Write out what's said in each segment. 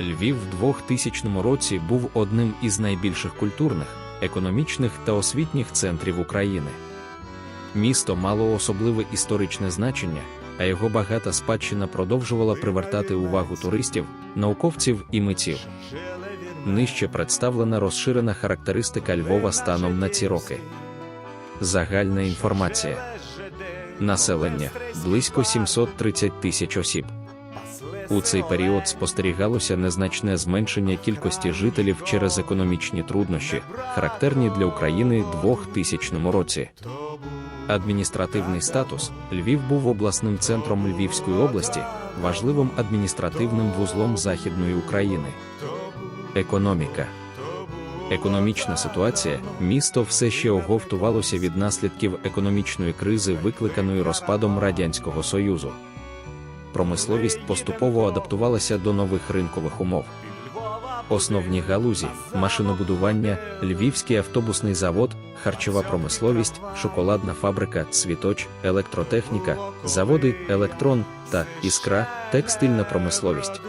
Львів в 2000 році був одним із найбільших культурних, економічних та освітніх центрів України. Місто мало особливе історичне значення, а його багата спадщина продовжувала привертати увагу туристів, науковців і митців. Нижче представлена розширена характеристика Львова станом на ці роки. Загальна інформація. Населення близько 730 тисяч осіб. У цей період спостерігалося незначне зменшення кількості жителів через економічні труднощі, характерні для України в 2000 році. Адміністративний статус Львів був обласним центром Львівської області, важливим адміністративним вузлом Західної України. Економіка. Економічна ситуація, місто все ще оговтувалося від наслідків економічної кризи, викликаної розпадом Радянського Союзу. Промисловість поступово адаптувалася до нових ринкових умов. Основні галузі машинобудування, Львівський автобусний завод, харчова промисловість, шоколадна фабрика, цвіточ, електротехніка, заводи, електрон та іскра, текстильна промисловість.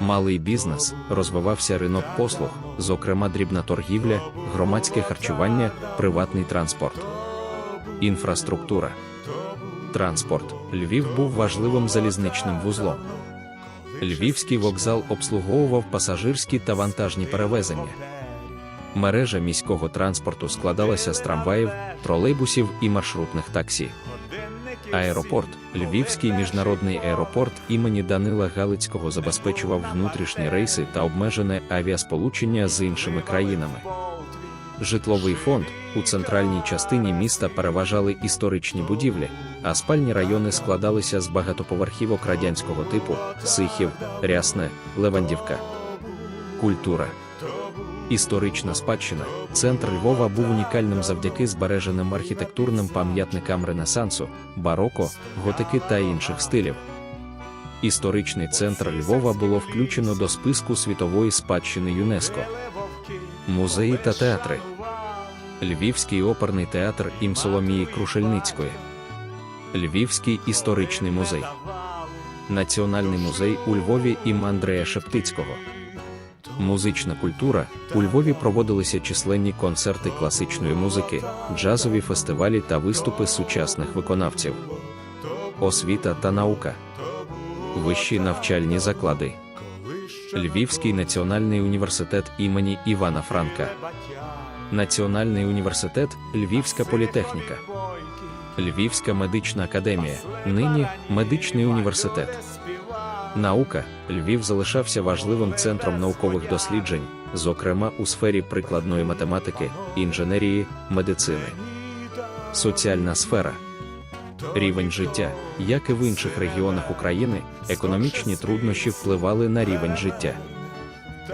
Малий бізнес розвивався ринок послуг, зокрема дрібна торгівля, громадське харчування, приватний транспорт. Інфраструктура. Транспорт. Львів був важливим залізничним вузлом. Львівський вокзал обслуговував пасажирські та вантажні перевезення. Мережа міського транспорту складалася з трамваїв, тролейбусів і маршрутних таксі. Аеропорт, Львівський міжнародний аеропорт імені Данила Галицького забезпечував внутрішні рейси та обмежене авіасполучення з іншими країнами. Житловий фонд у центральній частині міста переважали історичні будівлі, а спальні райони складалися з багатоповерхівок радянського типу Сихів, Рясне, Левандівка. Культура. Історична спадщина. Центр Львова був унікальним завдяки збереженим архітектурним пам'ятникам Ренесансу, бароко, готики та інших стилів. Історичний центр Львова було включено до списку світової спадщини ЮНЕСКО. Музеї та театри. Львівський оперний театр ім Соломії Крушельницької. Львівський історичний музей. Національний музей у Львові ім Андрея Шептицького. Музична культура у Львові проводилися численні концерти класичної музики, джазові фестивалі та виступи сучасних виконавців. Освіта та наука. Вищі навчальні заклади. Львівський національний університет імені Івана Франка. Національний університет Львівська політехніка. Львівська медична академія, нині медичний університет. Наука Львів залишався важливим центром наукових досліджень, зокрема у сфері прикладної математики, інженерії, медицини. Соціальна сфера. Рівень життя, як і в інших регіонах України, економічні труднощі впливали на рівень життя.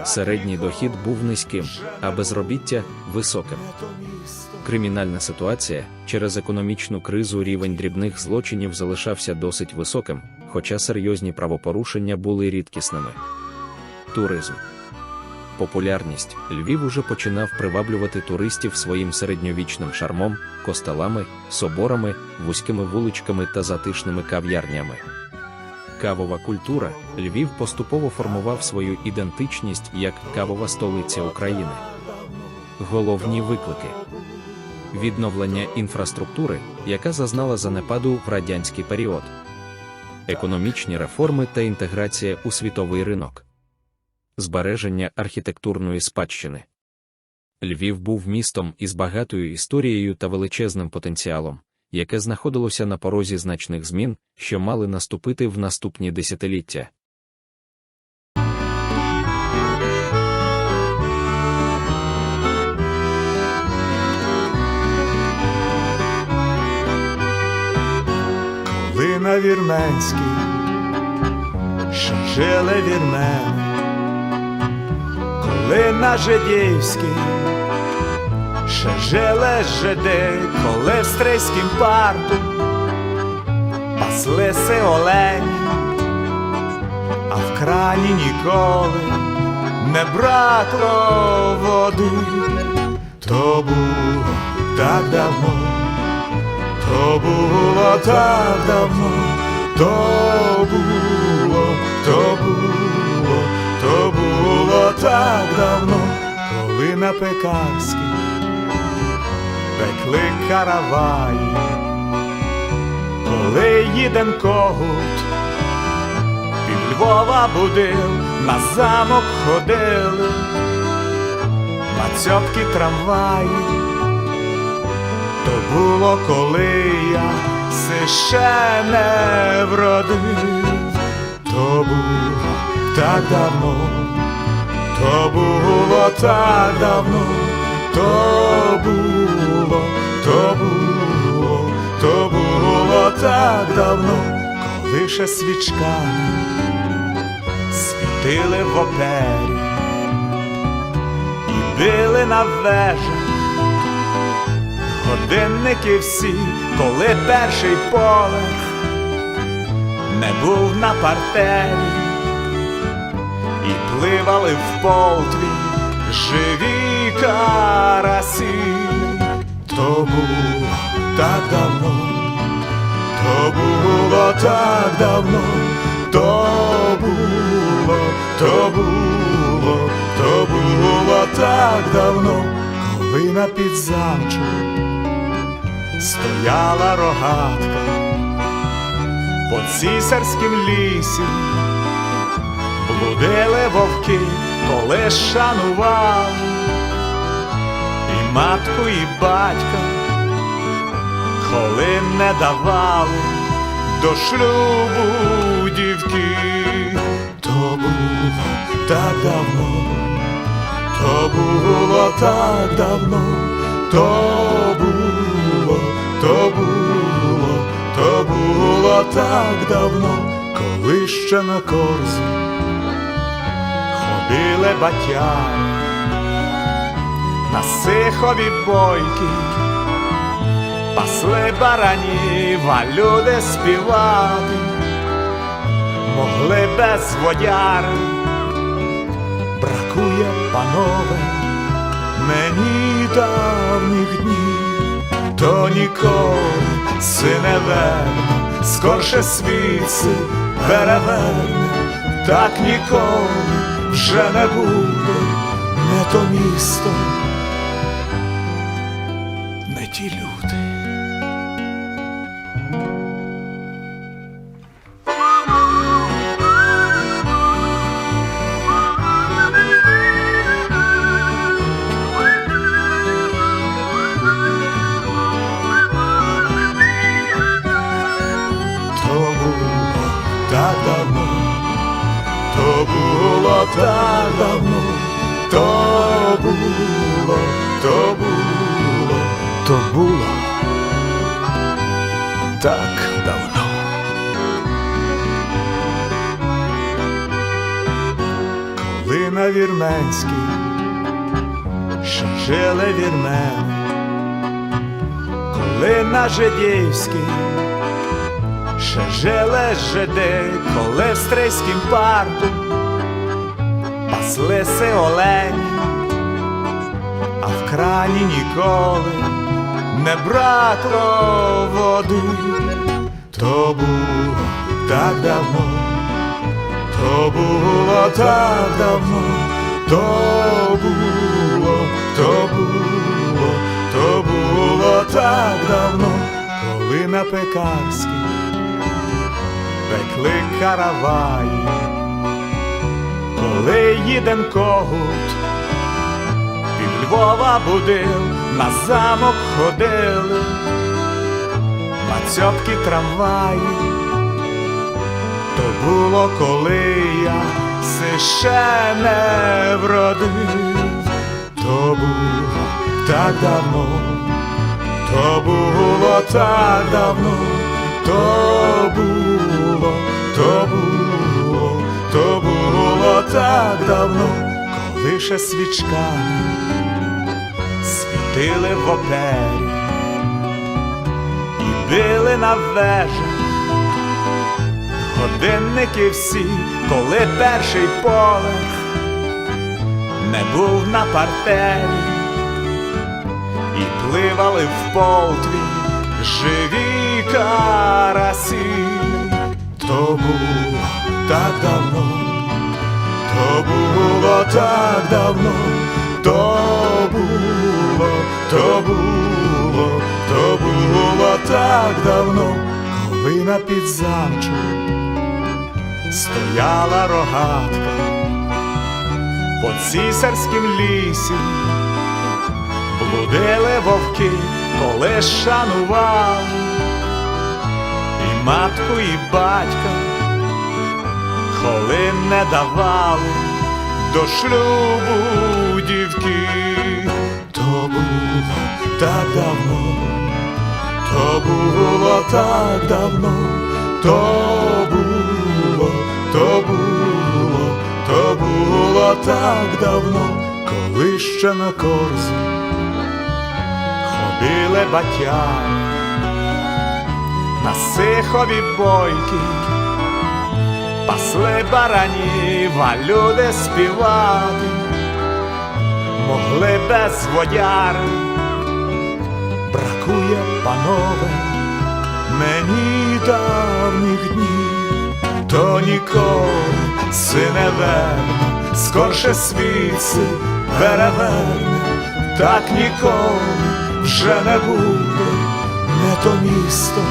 Середній дохід був низьким, а безробіття високим. Кримінальна ситуація через економічну кризу рівень дрібних злочинів залишався досить високим, хоча серйозні правопорушення були рідкісними. Туризм. Популярність. Львів уже починав приваблювати туристів своїм середньовічним шармом, костелами, соборами, вузькими вуличками та затишними кав'ярнями. Кавова культура. Львів поступово формував свою ідентичність як кавова столиця України. Головні виклики. Відновлення інфраструктури, яка зазнала занепаду в радянський період, економічні реформи та інтеграція у світовий ринок, збереження архітектурної спадщини. Львів був містом із багатою історією та величезним потенціалом, яке знаходилося на порозі значних змін, що мали наступити в наступні десятиліття. Коли на вірменській ще жили вірмени, коли на жидівській. Ще жили жиди, коли в стрийськім парку паслися олені, а в крані ніколи не бракло води, то було так давно. То було так давно, то було, то було, коли на пекарській пекли караваї, коли їден когут під Львова будив, на замок ходили, на цьопки трамваї. То було, коли я ще не вродив, то було так давно, то було так давно, то було, то було, то було так давно, коли ще свічками світили в опері і били на вежах годинники всі, коли перший поверх не був на партері, і пливали в полтві живі карасі, то було так давно, то було так давно, то було, то було, то було так давно, коли на підзамчу стояла рогатка. По цісарськім лісі, блудили вовки, коли шанували і матку, і батька, коли не давали до шлюбу дівки, то було так давно, то було так давно, то було, то було, то було так давно, коли ще на корзі ходили батяни на сихові бойки, пасли баранів, а люди співати. Могли без водяри, бракує, панове, мені давніх днів, то ніколи сине верне, скорше світси переверне, так ніколи вже не буде, не то місто, не ті люди. То було так давно, то так давно, то було, то було, то було так давно. Коли на вірменській ще жили вірмени, коли на жидівській ще жили жиди, коли в стрийськім парку паслися олені, а в крані ніколи не бракло води, то було так давно, то було так давно, то було, то було, то було так давно, коли на пекарській пекли караваї, коли їден когут. Під Львова будив, на замок ходили, на цьопки трамваї, то було, коли я ще не вродив, то було так давно, то було так давно, то було, то було так давно, коли ще свічками світили в опері і били на вежах годинники всі, коли перший поверх не був на партері, і пливали в полтві живі карасі, то було так давно, то було так давно, то було, то було, то було так давно, коли на підзамчу стояла рогатка по цісарським лісі, блудили вовки, коли шанував і матку, і батька коли не давали до шлюбу дівки, то було так давно, то було так давно, то було, то було, то було так давно, коли ще на корзі ходили батями на сихові бойки, пасли баранів, а люди співати. Могли без водяри. Бракує, панове, мені давніх днів, то ніколи сине верне, скорше світ переверне, так ніколи вже не буде, не то місто,